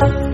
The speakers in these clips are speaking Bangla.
আমার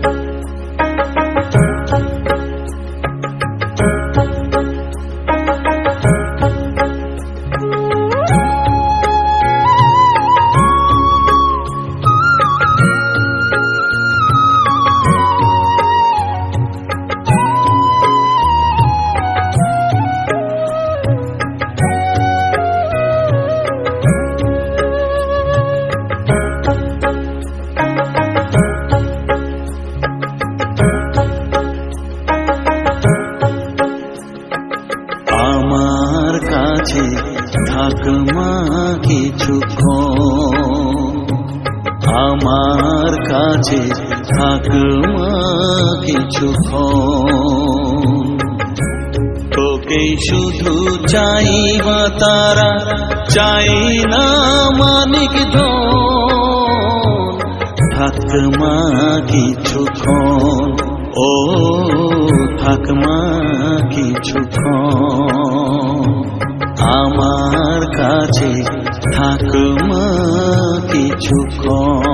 কিছুক্ষণ। আমার কাছে থাকমা কিছুক্ষণ। তোকেই শুধু চাই মা তারা, চাই না মানিক থাকমা কিছুক্ষণ। ও থাকমা কিছুক্ষণ। আত্মা কিছু কম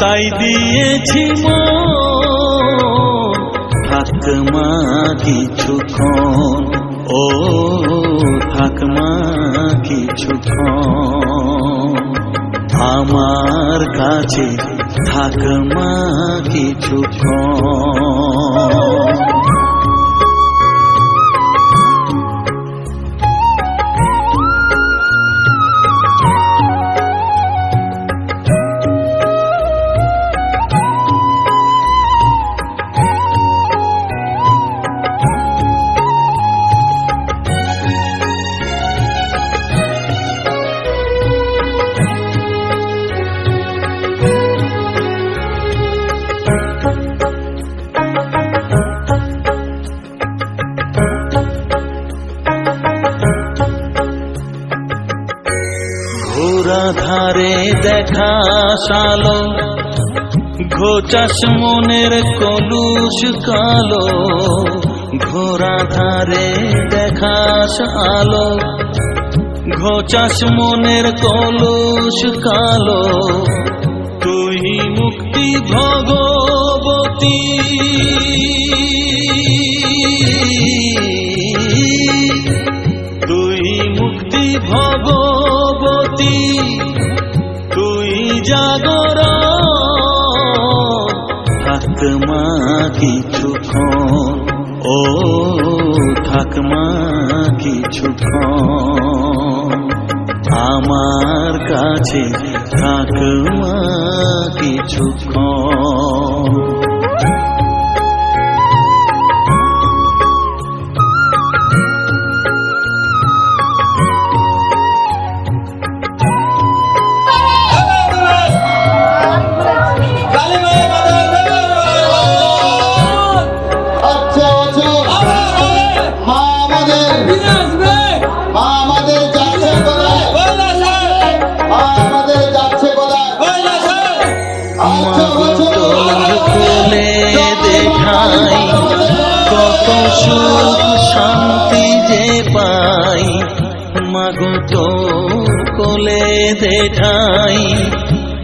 তাই দিয়েছি মন। থাকমা কিছুক্ষণ ও থাকমা কিছুক্ষণ আমার কাছে থাকমা কিছুক্ষণ ধারে দেখা সালো ঘোচাস মনের কলুষ কালো। ঘোরা ধারে দেখাস আলো ঘোচাস মনের কলুষ কালো। তুই মুক্তি ভগবতী তুই মুক্তি ভগবতী। তুই জাগর। থাকমা কিছুক্ষণ ও থাকমা কিছুক্ষণ আমার কাছে থাকমা কিছুক্ষণ বেঁধে ঠাই।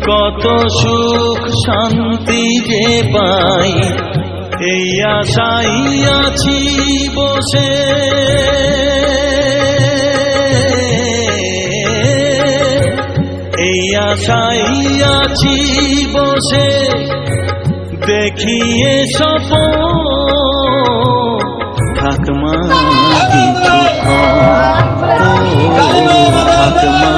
কত সুখ শান্তি যে পাই। এই আশাই আছি বসে। এই আশাই আছি বসে। দেখিয়ে সপ ঠাকমা থাকমা